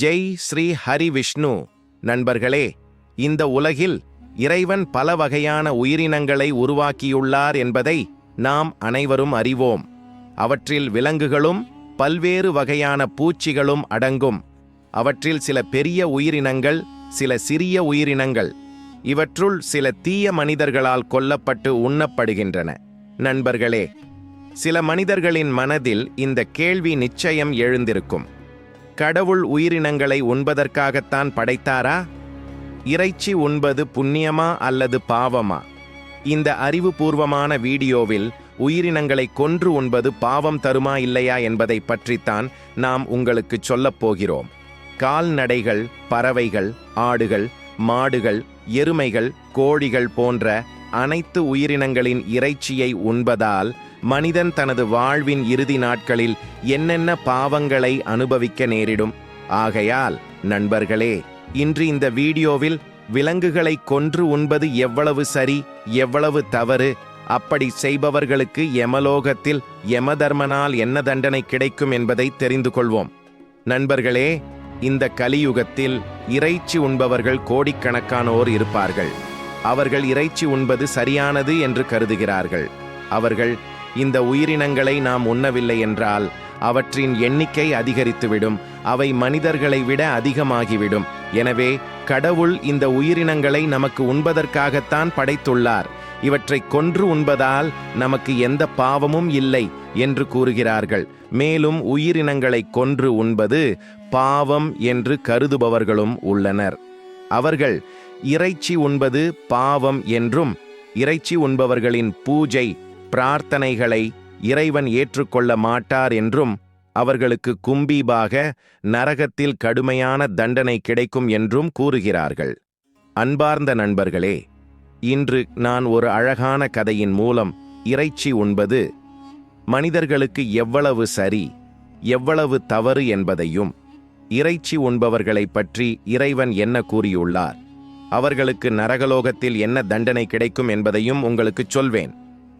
ஜெய் ஸ்ரீ ஹரி விஷ்ணு. நண்பர்களே இந்த உலகில் இறைவன் பல வகையான உயிரினங்களை உருவாக்கியுள்ளார் என்பதை நாம் அனைவரும் அறிவோம். அவற்றில் விலங்குகளும் பல்வேறு வகையான பூச்சிகளும் அடங்கும். அவற்றில் சில பெரிய உயிரினங்கள் சில சிறிய உயிரினங்கள். இவற்றுள் சில தீய மனிதர்களால் கொல்லப்பட்டு உண்ணப்படுகின்றன. நண்பர்களே சில மனிதர்களின் மனதில் இந்த கேள்வி நிச்சயம் எழுந்திருக்கும். கடவுள் உயிரினங்களை உண்பதற்காகத்தான் படைத்தாரா? இறைச்சி உண்பது புண்ணியமா அல்லது பாவமா? இந்த அறிவுபூர்வமான வீடியோவில் உயிரினங்களை கொன்று உண்பது பாவம் தருமா இல்லையா என்பதை பற்றித்தான் நாம் உங்களுக்கு சொல்லப் போகிறோம். கால்நடைகள் பறவைகள் ஆடுகள் மாடுகள் எருமைகள் கோழிகள் போன்ற அனைத்து உயிரினங்களின் இறைச்சியை உண்பதால் மனிதன் தனது வாழ்வின் இறுதி நாட்களில் என்னென்ன பாவங்களை அனுபவிக்க நேரிடும்? ஆகையால் நண்பர்களே இன்று இந்த வீடியோவில் விலங்குகளை கொன்று உண்பது எவ்வளவு சரி எவ்வளவு தவறு? அப்படி செய்பவர்களுக்கு யமலோகத்தில் யமதர்மனால் என்ன தண்டனை கிடைக்கும் என்பதை தெரிந்து கொள்வோம். நண்பர்களே இந்த கலியுகத்தில் இறைச்சி உண்பவர்கள் கோடிக்கணக்கானோர் இருப்பார்கள். அவர்கள் இறைச்சி உண்பது சரியானது என்று கருதுகிறார்கள். அவர்கள் இந்த உயிரினங்களை நாம் உண்ணவில்லை என்றால் அவற்றின் எண்ணிக்கை அதிகரித்துவிடும் அவை மனிதர்களை விட அதிகமாகிவிடும். எனவே கடவுள் இந்த உயிரினங்களை நமக்கு உண்பதற்காகத்தான் படைத்துள்ளார். இவற்றை கொன்று உண்பதால் நமக்கு எந்த பாவமும் இல்லை என்று கூறுகிறார்கள். மேலும் உயிரினங்களை கொன்று உண்பது பாவம் என்று கருதுபவர்களும் உள்ளனர். அவர்கள் இறைச்சி உண்பது பாவம் என்றும் இறைச்சி உண்பவர்களின் பூஜை பிரார்த்தனைகளை இறைவன் ஏற்றுக்கொள்ள மாட்டார் என்றும் அவர்களுக்கு கும்பீபாக நரகத்தில் கடுமையான தண்டனை கிடைக்கும் என்றும் கூறுகிறார்கள். அன்பார்ந்த நண்பர்களே இன்று நான் ஒரு அழகான கதையின் மூலம் இறைச்சி உண்பது மனிதர்களுக்கு எவ்வளவு சரி எவ்வளவு தவறு என்பதையும் இறைச்சி உண்பவர்களைப் பற்றி இறைவன் என்ன கூறியுள்ளார் அவர்களுக்கு நரகலோகத்தில் என்ன தண்டனை கிடைக்கும் என்பதையும் உங்களுக்குச் சொல்வேன்.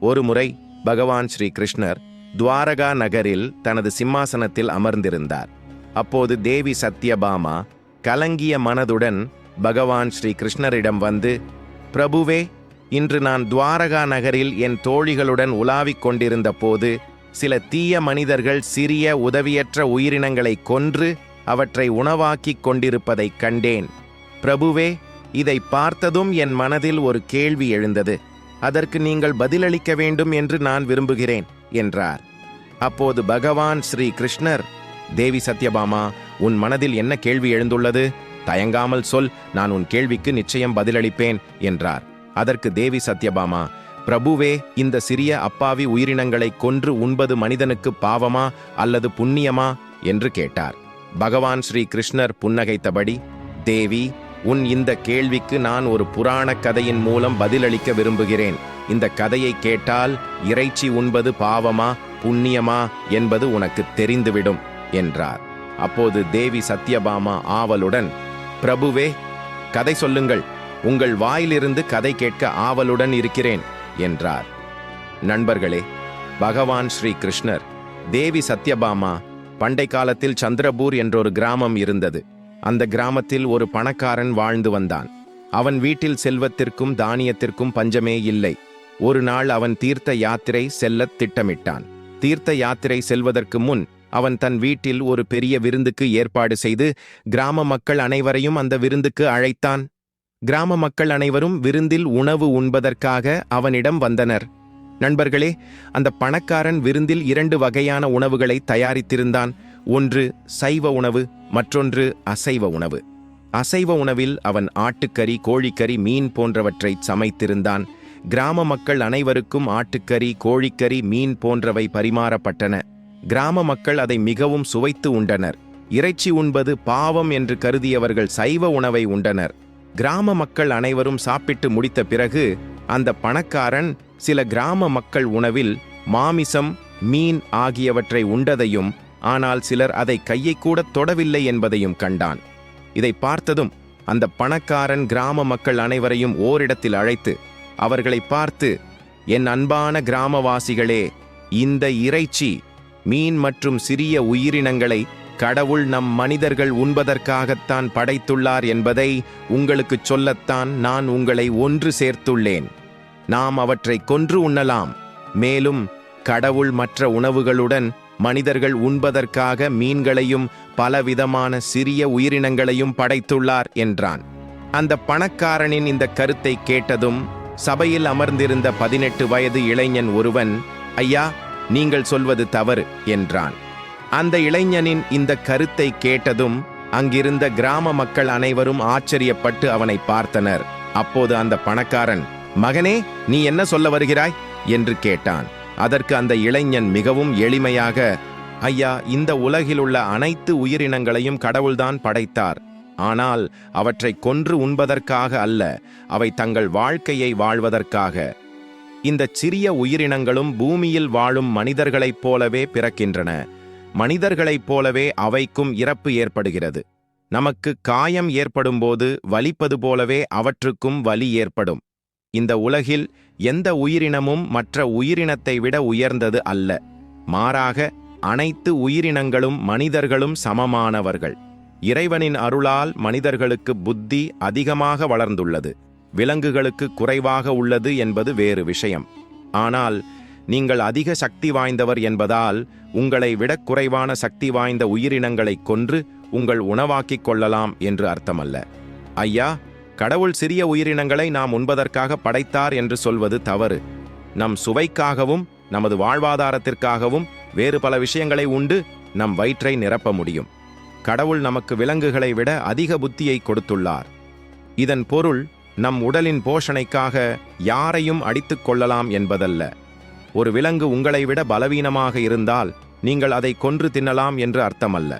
ஒருமுறை பகவான் ஸ்ரீ கிருஷ்ணர் துவாரகா நகரில் தனது சிம்மாசனத்தில் அமர்ந்திருந்தார். அப்போது தேவி சத்யபாமா கலங்கிய மனதுடன் பகவான் ஸ்ரீ கிருஷ்ணரிடம் வந்து பிரபுவே இன்று நான் துவாரகா நகரில் என் தோழிகளுடன் உலாவிக் கொண்டிருந்த போது சில தீய மனிதர்கள் சிறிய உதவியற்ற உயிரினங்களை கொன்று அவற்றை உணவாக்கிக் கொண்டிருப்பதைக் கண்டேன். பிரபுவே இதை பார்த்ததும் என் மனதில் ஒரு கேள்வி எழுந்தது. அதற்கு நீங்கள் பதிலளிக்க வேண்டும் என்று நான் விரும்புகிறேன் என்றார். அப்போது பகவான் ஸ்ரீ கிருஷ்ணர் தேவி சத்யபாமா உன் மனதில் என்ன கேள்வி எழுந்துள்ளது? தயங்காமல் சொல் நான் உன் கேள்விக்கு நிச்சயம் பதிலளிப்பேன் என்றார். அதற்கு தேவி சத்யபாமா பிரபுவே இந்த சிறிய அப்பாவி உயிரினங்களை கொன்று உண்பது மனிதனுக்கு பாவமா அல்லது புண்ணியமா? என்று கேட்டார். பகவான் ஸ்ரீ கிருஷ்ணர் புன்னகைத்தபடி தேவி உன் இந்த கேள்விக்கு நான் ஒரு புராணக் கதையின் மூலம் பதிலளிக்க விரும்புகிறேன். இந்த கதையை கேட்டால் இறைச்சி உண்பது பாவமா புண்ணியமா என்பது உனக்கு தெரிந்துவிடும் என்றார். அப்போது தேவி சத்யபாமா ஆவலுடன் பிரபுவே கதை சொல்லுங்கள். உங்கள் வாயிலிருந்து கதை கேட்க ஆவலுடன் இருக்கிறேன் என்றார். நண்பர்களே பகவான் ஸ்ரீ கிருஷ்ணர் தேவி சத்யபாமா பண்டை காலத்தில் சந்திரபூர் என்றொரு கிராமம் இருந்தது. அந்த கிராமத்தில் ஒரு பணக்காரன் வாழ்ந்து வந்தான். அவன் வீட்டில் செல்வத்திற்கும் தானியத்திற்கும் பஞ்சமே இல்லை. ஒரு நாள் அவன் தீர்த்த யாத்திரை செல்லத் திட்டமிட்டான். தீர்த்த யாத்திரை செல்வதற்கு முன் அவன் தன் வீட்டில் ஒரு பெரிய விருந்துக்கு ஏற்பாடு செய்து கிராம மக்கள் அனைவரையும் அந்த விருந்துக்கு அழைத்தான். கிராம மக்கள் அனைவரும் விருந்தில் உணவு உண்பதற்காக அவனிடம் வந்தனர். நண்பர்களே அந்த பணக்காரன் விருந்தில் இரண்டு வகையான உணவுகளை தயாரித்திருந்தான். ஒன்று சைவ உணவு மற்றொன்று அசைவ உணவு. அசைவ உணவில் அவன் ஆட்டுக்கறி கோழிக்கறி மீன் போன்றவற்றை சமைத்திருந்தான். கிராம மக்கள் அனைவருக்கும் ஆட்டுக்கறி கோழிக்கறி மீன் போன்றவை பரிமாறப்பட்டன. கிராம மக்கள் அதை மிகவும் சுவைத்து உண்டனர். இறைச்சி உண்பது பாவம் என்று கருதியவர்கள் சைவ உணவை உண்டனர். கிராம மக்கள் அனைவரும் சாப்பிட்டு முடித்த பிறகு அந்த பணக்காரன் சில கிராம மக்கள் உணவில் மாமிசம் மீன் ஆகியவற்றை உண்டதையும் ஆனால் சிலர் அதை கையை கூட தொடவில்லை என்பதையும் கண்டான். இதை பார்த்ததும் அந்த பணக்காரன் கிராம மக்கள் அனைவரையும் ஓரிடத்தில் அழைத்து அவர்களை பார்த்து என் அன்பான கிராமவாசிகளே இந்த இறைச்சி மீன் மற்றும் சிறிய உயிரினங்களை கடவுள் நம் மனிதர்கள் உண்பதற்காகத்தான் படைத்துள்ளார் என்பதை உங்களுக்குச் சொல்லத்தான் நான் உங்களை ஒன்று சேர்த்துள்ளேன். நாம் அவற்றை கொன்று உண்ணலாம். மேலும் கடவுள் மற்ற உணவுகளுடன் மனிதர்கள் உண்பதற்காக மீன்களையும் பலவிதமான சிறிய உயிரினங்களையும் படைத்துள்ளார் என்றான். அந்த பணக்காரனின் இந்த கருத்தை கேட்டதும் சபையில் அமர்ந்திருந்த பதினெட்டு வயது இளைஞன் ஒருவன் ஐயா நீங்கள் சொல்வது தவறு என்றான். அந்த இளைஞனின் இந்த கருத்தை கேட்டதும் அங்கிருந்த கிராம மக்கள் அனைவரும் ஆச்சரியப்பட்டு அவனை பார்த்தனர். அப்போது அந்த பணக்காரன் மகனே நீ என்ன சொல்ல வருகிறாய்? என்று கேட்டான். அதற்கு அந்த இளைஞன் மிகவும் எளிமையாக ஐயா இந்த உலகிலுள்ள அனைத்து உயிரினங்களையும் கடவுள்தான் படைத்தார். ஆனால் அவற்றை கொன்று உண்பதற்காக அல்ல அவை தங்கள் வாழ்க்கையை வாழ்வதற்காக. இந்த சிறிய உயிரினங்களும் பூமியில் வாழும் மனிதர்களைப் போலவே பிறக்கின்றன. மனிதர்களைப் போலவே அவைக்கும் இறப்பு ஏற்படுகிறது. நமக்கு காயம் ஏற்படும்போது வலிப்பது போலவே அவற்றுக்கும் வலி ஏற்படும். இந்த உலகில் எந்த உயிரினமும் மற்ற உயிரினத்தை விட உயர்ந்தது அல்ல. மாறாக அனைத்து உயிரினங்களும் மனிதர்களும் சமமானவர்கள். இறைவனின் அருளால் மனிதர்களுக்கு புத்தி அதிகமாக வளர்ந்துள்ளது. விலங்குகளுக்கு குறைவாக உள்ளது என்பது வேறு விஷயம். ஆனால் நீங்கள் அதிக சக்தி வாய்ந்தவர் என்பதால் உங்களை விட குறைவான சக்தி வாய்ந்த உயிரினங்களை கொன்று உங்கள் உணவாக்கிக் கொள்ளலாம் என்று அர்த்தமல்ல. ஐயா கடவுள் சிறிய உயிரினங்களை நாம் உண்பதற்காக படைத்தார் என்று சொல்வது தவறு. நம் சுவைக்காகவும் நமது வாழ்வாதாரத்திற்காகவும் வேறு பல விஷயங்களை உண்டு நம் வயிற்றை நிரப்ப முடியும். கடவுள் நமக்கு விலங்குகளை விட அதிக புத்தியை கொடுத்துள்ளார். இதன் பொருள் நம் உடலின் போஷணைக்காக யாரையும் அடித்துக் கொள்ளலாம் என்பதல்ல. ஒரு விலங்கு உங்களை விட பலவீனமாக இருந்தால் நீங்கள் அதை கொன்று தின்னலாம் என்று அர்த்தமல்ல.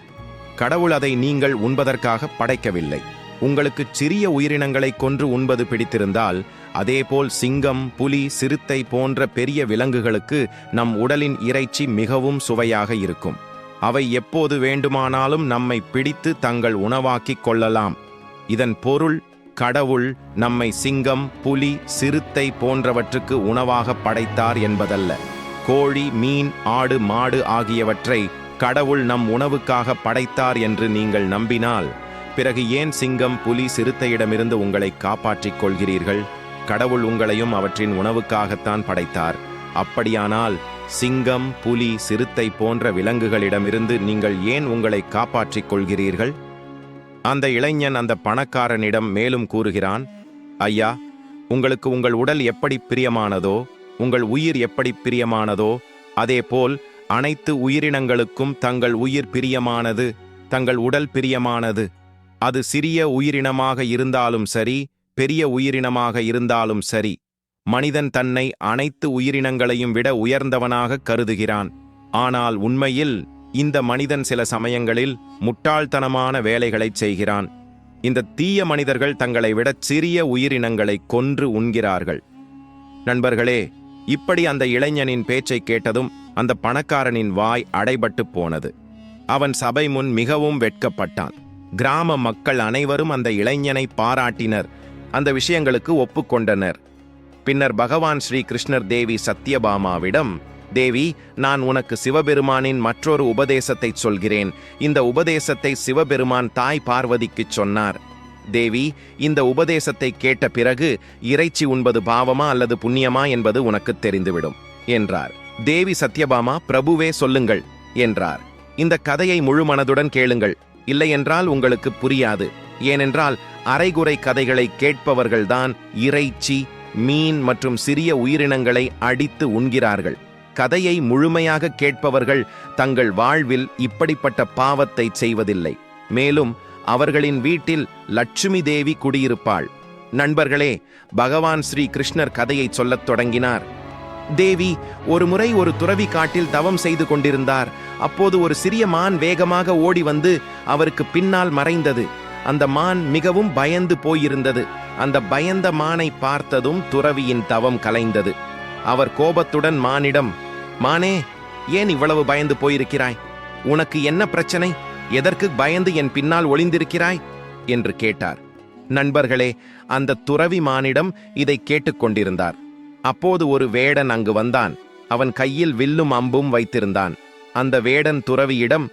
கடவுள் அதை நீங்கள் உண்பதற்காக படைக்கவில்லை. உங்களுக்கு சிறிய உயிரினங்களை கொன்று உண்பது பிடித்திருந்தால் அதேபோல் சிங்கம் புலி சிறுத்தை போன்ற பெரிய விலங்குகளுக்கு நம் உடலின் இறைச்சி மிகவும் சுவையாக இருக்கும். அவை எப்போது வேண்டுமானாலும் நம்மை பிடித்து தங்கள் உணவாக்கிக் கொள்ளலாம். இதன் பொருள் கடவுள் நம்மை சிங்கம் புலி சிறுத்தை போன்றவற்றுக்கு உணவாக படைத்தார் என்பதல்ல. கோழி மீன் ஆடு மாடு ஆகியவற்றை கடவுள் நம் உணவுக்காக படைத்தார் என்று நீங்கள் நம்பினால் பிறகு ஏன் சிங்கம் புலி சிறுத்தையிடமிருந்து உங்களை காப்பாற்றிக் கொள்கிறீர்கள்? கடவுள் உங்களையும் அவற்றின் உணவுக்காகத்தான் படைத்தார். அப்படியானால் சிங்கம் புலி சிறுத்தை போன்ற விலங்குகளிடமிருந்து நீங்கள் ஏன் உங்களை காப்பாற்றிக் கொள்கிறீர்கள்? அந்த இளைஞன் அந்த பணக்காரனிடம் மேலும் கூறுகிறான் ஐயா உங்களுக்கு உங்கள் உடல் எப்படி பிரியமானதோ உங்கள் உயிர் எப்படி பிரியமானதோ அதேபோல் அனைத்து உயிரினங்களுக்கும் தங்கள் உயிர் பிரியமானது தங்கள் உடல் பிரியமானது. அது சிறிய உயிரினமாக இருந்தாலும் சரி பெரிய உயிரினமாக இருந்தாலும் சரி. மனிதன் தன்னை அனைத்து உயிரினங்களையும் விட உயர்ந்தவனாக கருதுகிறான். ஆனால் உண்மையில் இந்த மனிதன் சில சமயங்களில் முட்டாள்தனமான வேலைகளைச் செய்கிறான். இந்த தீய மனிதர்கள் தங்களை விட சிறிய உயிரினங்களை கொன்று உண்கிறார்கள். நண்பர்களே இப்படி அந்த இளைஞனின் பேச்சை கேட்டதும் அந்த பணக்காரனின் வாய் அடைபட்டு போனது. அவன் சபை முன் மிகவும் வெட்கப்பட்டான். கிராம மக்கள் அனைவரும் அந்த இளைஞனை பாராட்டினர். அந்த விஷயங்களுக்கு ஒப்புக்கொண்டனர். பின்னர் பகவான் ஸ்ரீ கிருஷ்ணர் தேவி சத்யபாமாவிடம் தேவி நான் உனக்கு சிவபெருமானின் மற்றொரு உபதேசத்தை சொல்கிறேன். இந்த உபதேசத்தை சிவபெருமான் தாய் பார்வதிக்குச் சொன்னார். தேவி இந்த உபதேசத்தை கேட்ட பிறகு இறைச்சி உண்பது பாவமா அல்லது புண்ணியமா என்பது உனக்கு தெரிந்துவிடும் என்றார். தேவி சத்யபாமா பிரபுவே சொல்லுங்கள் என்றார். இந்த கதையை முழு மனதுடன் கேளுங்கள். இல்லையென்றால் உங்களுக்கு புரியாது. ஏனென்றால் அரைகுறை கதைகளை கேட்பவர்கள்தான் இறைச்சி மீன் மற்றும் சிறிய உயிரினங்களை அடித்து உண்கிறார்கள். கதையை முழுமையாக கேட்பவர்கள் தங்கள் வாழ்வில் இப்படிப்பட்ட பாவத்தை செய்வதில்லை. மேலும் அவர்களின் வீட்டில் லட்சுமி தேவி குடியிருப்பாள். நண்பர்களே பகவான் ஸ்ரீ கிருஷ்ணர் கதையை சொல்லத் தொடங்கினார். தேவி ஒரு முறை ஒரு துறவி காட்டில் தவம் செய்து கொண்டிருந்தார். அப்போது ஒரு சிறிய மான் வேகமாக ஓடி வந்து அவருக்கு பின்னால் மறைந்தது. அந்த மான் மிகவும் பயந்து போயிருந்தது. அந்த பயந்த மானை பார்த்ததும் துறவியின் தவம் கலைந்தது. அவர் கோபத்துடன் மானிடம் மானே ஏன் இவ்வளவு பயந்து போயிருக்கிறாய்? உனக்கு என்ன பிரச்சனை? எதற்கு பயந்து என் பின்னால் ஒளிந்திருக்கிறாய்? என்று கேட்டார். நண்பர்களே அந்த துறவி மானிடம் இதை கேட்டுக்கொண்டிருந்தார் அப்போது ஒரு வேடன் அங்கு வந்தான். அவன் கையில் வில்லும் அம்பும் வைத்திருந்தான். அந்த வேடன் துறவியிடம்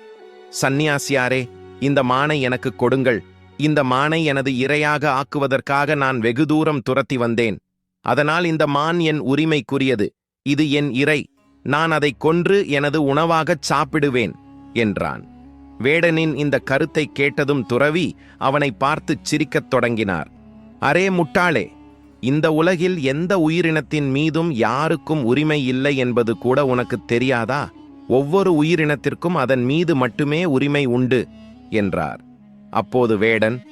சந்நியாசியாரே இந்த மானை எனக்கு கொடுங்கள். இந்த மானை எனது இரையாக ஆக்குவதற்காக நான் வெகு தூரம் துரத்தி வந்தேன். அதனால் இந்த மான் என் உரிமைக்குரியது. இது என் இறை. நான் அதை கொன்று எனது உணவாகச் சாப்பிடுவேன் என்றான். வேடனின் இந்த கருத்தை கேட்டதும் துறவி அவனை பார்த்துச் சிரிக்கத் தொடங்கினார். அரே முட்டாளே இந்த உலகில் எந்த உயிரினத்தின் மீதும் யாருக்கும் உரிமை இல்லை என்பது கூட உனக்குத் தெரியாதா? ஒவ்வொரு உயிரினத்திற்கும் அதன் மீது மட்டுமே உரிமை உண்டு என்றார். அப்போது வேடன்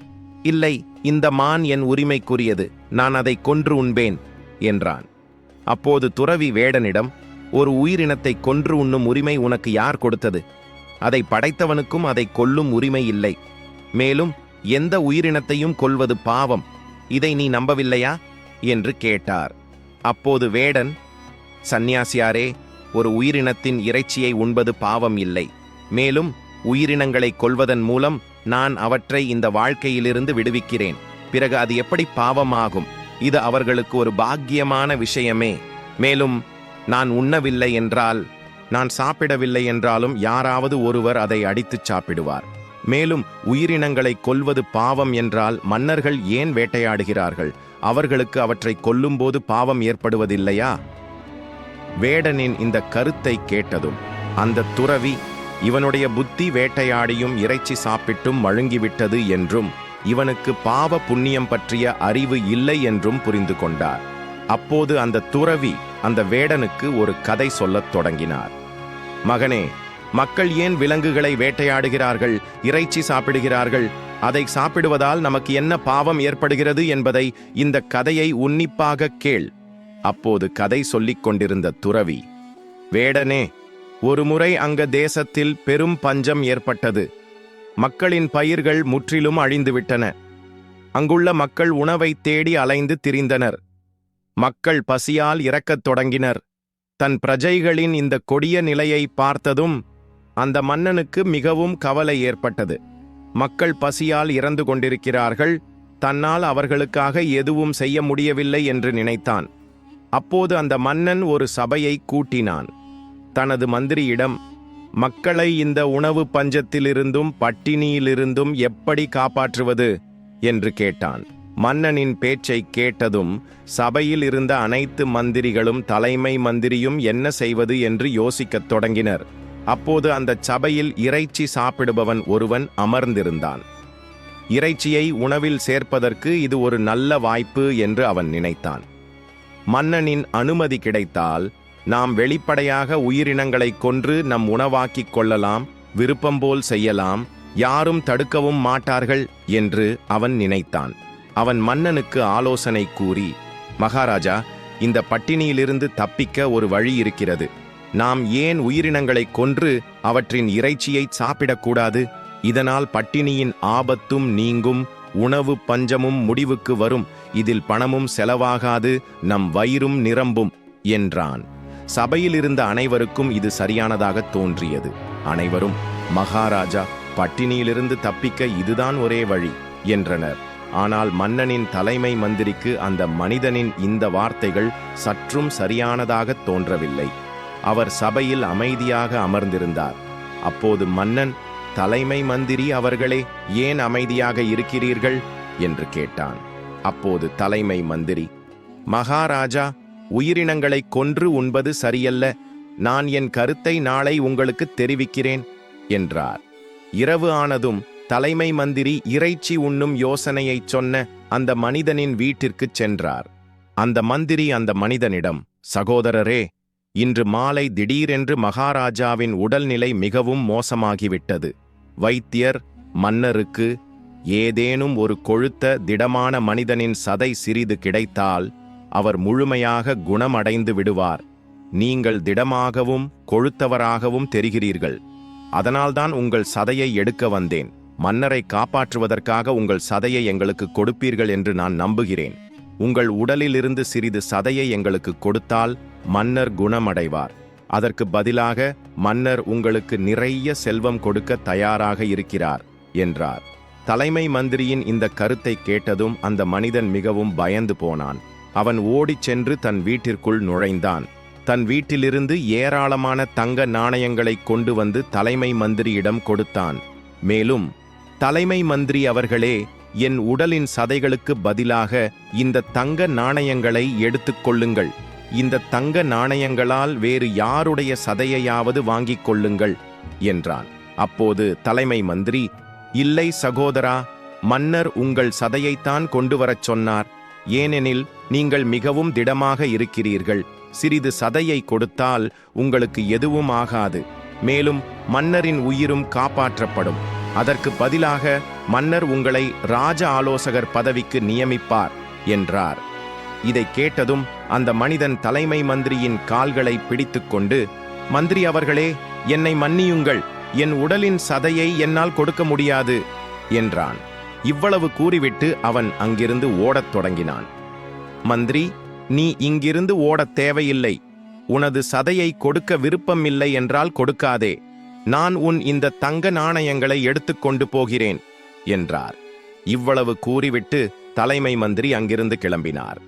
இல்லை இந்த மான் என் உரிமைக்குரியது நான் அதை கொன்று உண்பேன் என்றான். அப்போது துறவி வேடனிடம் ஒரு உயிரினத்தை கொன்று உண்ணும் உரிமை உனக்கு யார் கொடுத்தது? அதை படைத்தவனுக்கும் அதை கொல்லும் உரிமை இல்லை. மேலும் எந்த உயிரினத்தையும் கொல்வது பாவம். இதை நீ நம்பவில்லையா? என்று கேட்டார். அப்போது வேடன் சந்நியாசியாரே ஒரு உயிரினத்தின் இறைச்சியை உண்பது பாவம் இல்லை. மேலும் உயிரினங்களை கொல்வதன் மூலம் நான் அவற்றை இந்த வாழ்க்கையிலிருந்து விடுவிக்கிறேன். பிறகு அது எப்படி பாவமாகும்? இது அவர்களுக்கு ஒரு பாக்கியமான விஷயமே. மேலும் நான் உண்ணவில்லை என்றால் நான் சாப்பிடவில்லை என்றாலும் யாராவது ஒருவர் அதை அடித்துச் சாப்பிடுவார். மேலும் உயிரினங்களை கொல்வது பாவம் என்றால் மன்னர்கள் ஏன் வேட்டையாடுகிறார்கள்? அவர்களுக்கு அவற்றை கொல்லும்போது பாவம் ஏற்படுவதில்லையா? வேடனின் இந்த கருத்தை கேட்டதும் அந்த துறவி இவனுடைய புத்தி வேட்டையாடியும் இறைச்சி சாப்பிட்டும் மழுங்கிவிட்டது என்றும் இவனுக்கு பாவ புண்ணியம் பற்றிய அறிவு இல்லை என்றும் புரிந்து கொண்டார். அப்போது அந்த துறவி அந்த வேடனுக்கு ஒரு கதை சொல்லத் தொடங்கினார். மகனே மக்கள் ஏன் விலங்குகளை வேட்டையாடுகிறார்கள் இறைச்சி சாப்பிடுகிறார்கள் அதை சாப்பிடுவதால் நமக்கு என்ன பாவம் ஏற்படுகிறது என்பதை இந்த கதையை உன்னிப்பாக கேள். அப்போது கதை சொல்லிக் கொண்டிருந்த துறவி வேடனே ஒருமுறை அங்க தேசத்தில் பெரும் பஞ்சம் ஏற்பட்டது. மக்களின் பயிர்கள் முற்றிலும் அழிந்துவிட்டன. அங்குள்ள மக்கள் உணவை தேடி அலைந்து திரிந்தனர். மக்கள் பசியால் இறக்கத் தொடங்கினர். தன் பிரஜைகளின் இந்த கொடிய நிலையை பார்த்ததும் அந்த மன்னனுக்கு மிகவும் கவலை ஏற்பட்டது. மக்கள் பசியால் இறந்து கொண்டிருக்கிறார்கள் தன்னால் அவர்களுக்காக எதுவும் செய்ய முடியவில்லை என்று நினைத்தான். அப்போது அந்த மன்னன் ஒரு சபையை கூட்டினான். தனது மந்திரியிடம் மக்களை இந்த உணவு பஞ்சத்திலிருந்தும் பட்டினியிலிருந்தும் எப்படி காப்பாற்றுவது? என்று கேட்டான். மன்னனின் பேச்சை கேட்டதும் சபையில் இருந்த அனைத்து மந்திரிகளும் தலைமை மந்திரியும் என்ன செய்வது என்று யோசிக்கத் தொடங்கினர். அப்போது அந்த சபையில் இறைச்சி சாப்பிடுபவன் ஒருவன் அமர்ந்திருந்தான். இறைச்சியை உணவில் சேர்ப்பதற்கு இது ஒரு நல்ல வாய்ப்பு என்று அவன் நினைத்தான். மன்னனின் அனுமதி கிடைத்தால் நாம் வெளிப்படையாக உயிரினங்களை கொன்று நம் உணவாக்கிக் கொள்ளலாம் விருப்பம்போல் செய்யலாம் யாரும் தடுக்கவும் மாட்டார்கள் என்று அவன் நினைத்தான். அவன் மன்னனுக்கு ஆலோசனை கூறி மகாராஜா இந்த பட்டினியிலிருந்து தப்பிக்க ஒரு வழி இருக்கிறது. நாம் ஏன் உயிரினங்களை கொன்று அவற்றின் இறைச்சியை சாப்பிடக்கூடாது? இதனால் பட்டினியின் ஆபத்தும் நீங்கும் உணவு பஞ்சமும் முடிவுக்கு வரும். இதில் பணமும் செலவாகாது நம் வயிறும் நிரம்பும் என்றான். சபையில் இருந்த அனைவருக்கும் இது சரியானதாக தோன்றியது. அனைவரும் மகாராஜா பட்டினியிலிருந்து தப்பிக்க இதுதான் ஒரே வழி என்றனர். ஆனால் மன்னனின் தலைமை மந்திரிக்கு அந்த மனிதனின் இந்த வார்த்தைகள் சற்றும் சரியானதாக தோன்றவில்லை. அவர் சபையில் அமைதியாக அமர்ந்திருந்தார். அப்போது மன்னன் தலைமை மந்திரி அவர்களே ஏன் அமைதியாக இருக்கிறீர்கள்? என்று கேட்டான். அப்போது தலைமை மந்திரி மகாராஜா உயிரினங்களை கொன்று உண்பது சரியல்ல. நான் என் கருத்தை நாளை உங்களுக்கு தெரிவிக்கிறேன் என்றார். இரவு ஆனதும் தலைமை மந்திரி இறைச்சி உண்ணும் யோசனையைச் சொன்ன அந்த மனிதனின் வீட்டிற்குச் சென்றார். அந்த மந்திரி அந்த மனிதனிடம் சகோதரரே இன்று மாலை திடீரென்று மகாராஜாவின் உடல்நிலை மிகவும் மோசமாகிவிட்டது. வைத்தியர் மன்னருக்கு ஏதேனும் ஒரு கொழுத்த திடமான மனிதனின் சதை சிறிது கிடைத்தால் அவர் முழுமையாக குணமடைந்து விடுவார். நீங்கள் திடமாகவும் கொழுத்தவராகவும் தெரிகிறீர்கள். அதனால்தான் உங்கள் சதையை எடுக்க வந்தேன். மன்னரை காப்பாற்றுவதற்காக உங்கள் சதையை எங்களுக்கு கொடுப்பீர்கள் என்று நான் நம்புகிறேன். உங்கள் உடலிலிருந்து சிறிது சதையை எங்களுக்கு கொடுத்தால் மன்னர் குணமடைவார். அதற்கு பதிலாக மன்னர் உங்களுக்கு நிறைய செல்வம் கொடுக்க தயாராக இருக்கிறார் என்றார். தலைமை மந்திரியின் இந்த கருத்தை கேட்டதும் அந்த மனிதன் மிகவும் பயந்து போனான். அவன் ஓடிச் சென்று தன் வீட்டிற்குள் நுழைந்தான். தன் வீட்டிலிருந்து ஏராளமான தங்க நாணயங்களை கொண்டு வந்து தலைமை மந்திரியிடம் கொடுத்தான். மேலும் தலைமை மந்திரி அவர்களே என் உடலின் சதைகளுக்கு பதிலாக இந்த தங்க நாணயங்களை எடுத்துக்கொள்ளுங்கள் இந்த தங்க நாணயங்களால் வேறு யாருடைய சதையையாவது வாங்கிக் கொள்ளுங்கள் என்றான். அப்போது தலைமை மந்திரி இல்லை சகோதரா மன்னர் உங்கள் சதையைத்தான் கொண்டு வரச் சொன்னார். ஏனெனில் நீங்கள் மிகவும் திடமாக இருக்கிறீர்கள். சிறிது சதையை கொடுத்தால் உங்களுக்கு எதுவும் ஆகாது. மேலும் மன்னரின் உயிரும் காப்பாற்றப்படும். அதற்கு பதிலாக மன்னர் உங்களை ராஜ ஆலோசகர் பதவிக்கு நியமிப்பார் என்றார். இதை கேட்டதும் அந்த மனிதன் தலைமை மந்திரியின் கால்களை பிடித்துக்கொண்டு மந்திரி அவர்களே என்னை மன்னியுங்கள் என் உடலின் சதையை என்னால் கொடுக்க முடியாது என்றான். இவ்வளவு கூறிவிட்டு அவன் அங்கிருந்து ஓடத் தொடங்கினான். மந்திரி நீ இங்கிருந்து ஓடத் தேவையில்லை. உனது சதையை கொடுக்க விருப்பமில்லை என்றால் கொடுக்காதே. நான் உன் இந்த தங்க நாணயங்களை எடுத்துக்கொண்டு போகிறேன் என்றார். இவ்வளவு கூறிவிட்டு தலைமை மந்திரி அங்கிருந்து கிளம்பினார்.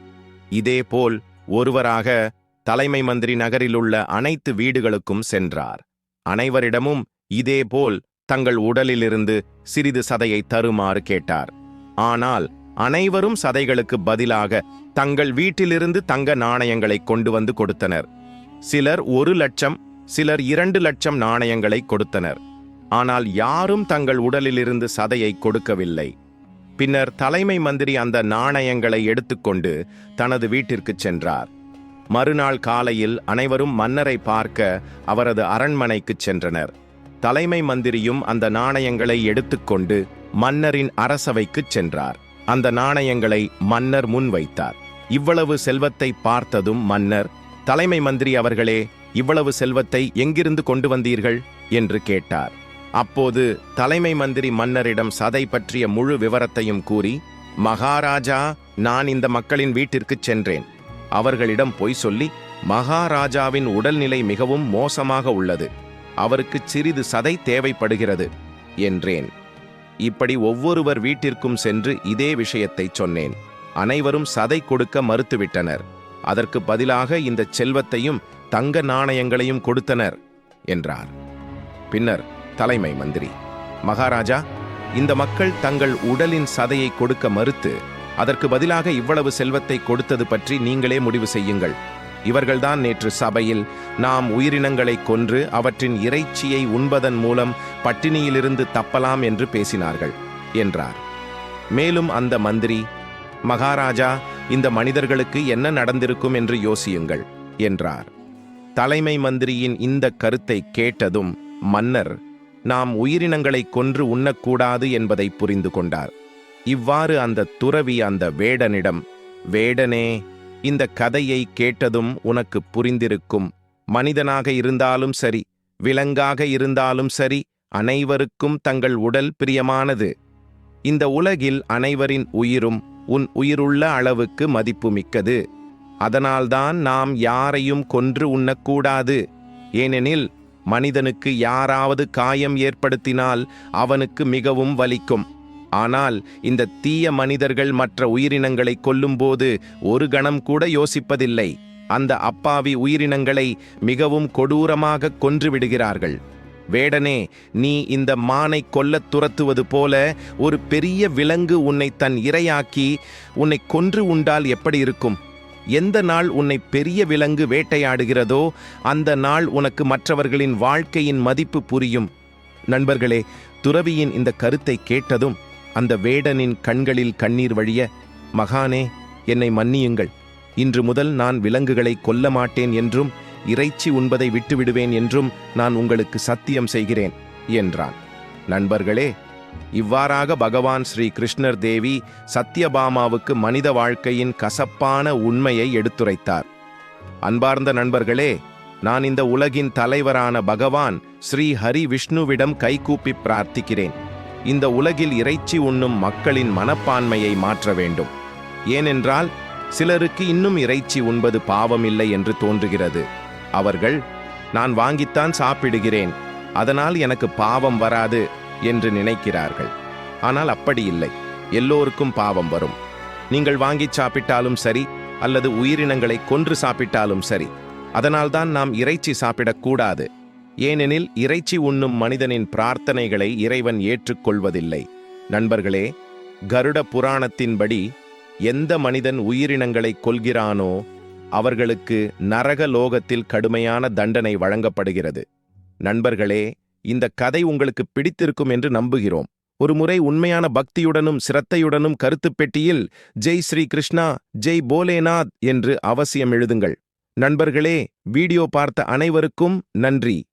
இதேபோல் ஒருவராக தலைமை மந்திரி நகரிலுள்ள அனைத்து வீடுகளுக்கும் சென்றார். அனைவரிடமும் இதேபோல் தங்கள் உடலிலிருந்து சிறிது சதையை தருமாறு கேட்டார். ஆனால் அனைவரும் சதைகளுக்கு பதிலாக தங்கள் வீட்டிலிருந்து தங்க நாணயங்களை கொண்டு வந்து கொடுத்தனர். சிலர் ஒரு லட்சம் சிலர் இரண்டு லட்சம் நாணயங்களை கொடுத்தனர். ஆனால் யாரும் தங்கள் உடலிலிருந்து சதையை கொடுக்கவில்லை. பின்னர் தலைமை மந்திரி அந்த நாணயங்களை எடுத்துக்கொண்டு தனது வீட்டிற்கு சென்றார். மறுநாள் காலையில் அனைவரும் மன்னரை பார்க்க அவரது அரண்மனைக்குச் சென்றனர். தலைமை மந்திரியும் அந்த நாணயங்களை எடுத்துக்கொண்டு மன்னரின் அரசவைக்குச் சென்றார். அந்த நாணயங்களை மன்னர் முன் வைத்தார் இவ்வளவு செல்வத்தை பார்த்ததும் மன்னர் தலைமை மந்திரி அவர்களே இவ்வளவு செல்வத்தை எங்கிருந்து கொண்டு வந்தீர்கள்? என்று கேட்டார். அப்போது தலைமை மந்திரி மன்னரிடம் சதை பற்றிய முழு விவரத்தையும் கூறி மகாராஜா நான் இந்த மக்களின் வீட்டிற்கு சென்றேன். அவர்களிடம் பொய் சொல்லி மகாராஜாவின் உடல்நிலை மிகவும் மோசமாக உள்ளது. அவருக்கு சிறிது சதை தேவைப்படுகிறது என்றேன். இப்படி ஒவ்வொருவர் வீட்டிற்கும் சென்று இதே விஷயத்தை சொன்னேன். அனைவரும் சதை கொடுக்க மறுத்துவிட்டனர். அதற்கு பதிலாக இந்த செல்வத்தையும் தங்க நாணயங்களையும் கொடுத்தனர் என்றார். பின்னர் தலைமை மந்திரி மகாராஜா இந்த மக்கள் தங்கள் உடலின் சதையை கொடுக்க மறுத்து அதற்கு பதிலாக இவ்வளவு செல்வத்தை கொடுத்தது பற்றி நீங்களே முடிவு செய்யுங்கள். இவர்கள்தான் நேற்று சபையில் நாம் உயிரினங்களை கொன்று அவற்றின் இறைச்சியை உண்பதன் மூலம் பட்டினியிலிருந்து தப்பலாம் என்று பேசினார்கள் என்றார். மேலும் அந்த மந்திரி மகாராஜா இந்த மனிதர்களுக்கு என்ன நடந்திருக்கும் என்று யோசியுங்கள் என்றார். தலைமை மந்திரியின் இந்த கருத்தை கேட்டதும் மன்னர் நாம் உயிரினங்களை கொன்று உண்ணக்கூடாது என்பதை புரிந்து கொண்டார். இவ்வாறு அந்த துறவி அந்த வேடனிடம் வேடனே இந்த கதையை கேட்டதும் உனக்கு புரிந்திருக்கும். மனிதனாக இருந்தாலும் சரி விலங்காக இருந்தாலும் சரி அனைவருக்கும் தங்கள் உடல் பிரியமானது. இந்த உலகில் அனைவரின் உயிரும் உன் உயிருள்ள அளவுக்கு மதிப்புமிக்கது. அதனால்தான் நாம் யாரையும் கொன்று உண்ணக்கூடாது. ஏனெனில் மனிதனுக்கு யாராவது காயம் ஏற்படுத்தினால் அவனுக்கு மிகவும் வலிக்கும். ஆனால் இந்த தீய மனிதர்கள் மற்ற உயிரினங்களை கொல்லும்போது ஒரு கணம் கூட யோசிப்பதில்லை. அந்த அப்பாவி உயிரினங்களை மிகவும் கொடூரமாக கொன்று விடுகிறார்கள் வேடனே நீ இந்த மானை கொல்லத் துரத்துவது போல ஒரு பெரிய விலங்கு உன்னை தன் இரையாக்கி உன்னை கொன்று உண்டால் எப்படி இருக்கும்? எந்த நாள் உன்னை பெரிய விலங்கு வேட்டையாடுகிறதோ அந்த நாள் உனக்கு மற்றவர்களின் வாழ்க்கையின் மதிப்பு புரியும். நண்பர்களே துறவியின் இந்த கருத்தை கேட்டதும் அந்த வேடனின் கண்களில் கண்ணீர் வழிய மகானே என்னை மன்னியுங்கள். இன்று முதல் நான் விலங்குகளை கொல்ல மாட்டேன் என்றும் இறைச்சி உண்பதை விட்டுவிடுவேன் என்றும் நான் உங்களுக்கு சத்தியம் செய்கிறேன் என்றான். நண்பர்களே இவ்வாறாக பகவான் ஸ்ரீ கிருஷ்ணர் தேவி சத்யபாமாவுக்கு மனித வாழ்க்கையின் கசப்பான உண்மையை எடுத்துரைத்தார். அன்பார்ந்த நண்பர்களே நான் இந்த உலகின் தலைவரான பகவான் ஸ்ரீ ஹரி விஷ்ணுவிடம் கைகூப்பி பிரார்த்திக்கிறேன். இந்த உலகில் இறைச்சி உண்ணும் மக்களின் மனப்பான்மையை மாற்ற வேண்டும். ஏனென்றால் சிலருக்கு இன்னும் இறைச்சி உண்பது பாவமில்லை என்று தோன்றுகிறது. அவர்கள் நான் வாங்கித்தான் சாப்பிடுகிறேன். அதனால் எனக்கு பாவம் வராது. என்று நினைக்கிறார்கள். ஆனால் அப்படி இல்லை. எல்லோருக்கும் பாவம் வரும். நீங்கள் வாங்கி சாப்பிட்டாலும் சரி அல்லது உயிரினங்களை கொன்று சாப்பிட்டாலும் சரி அதனால்தான் நாம் இறைச்சி சாப்பிடக்கூடாது ஏனெனில் இறைச்சி உண்ணும் மனிதனின் பிரார்த்தனைகளை இறைவன் ஏற்றுக்கொள்வதில்லை. நண்பர்களே கருட புராணத்தின்படி எந்த மனிதன் உயிரினங்களை கொள்கிறானோ அவர்களுக்கு நரக லோகத்தில் கடுமையான தண்டனை வழங்கப்படுகிறது. நண்பர்களே இந்த கதை உங்களுக்கு பிடித்திருக்கும் என்று நம்புகிறோம். ஒருமுறை உண்மையான பக்தியுடனும் சிரத்தையுடனும் கருத்துப் பெட்டியில் ஜெய் ஸ்ரீ கிருஷ்ணா ஜெய் போலேநாத் என்று அவசியம் எழுதுங்கள். நண்பர்களே வீடியோ பார்த்த அனைவருக்கும் நன்றி.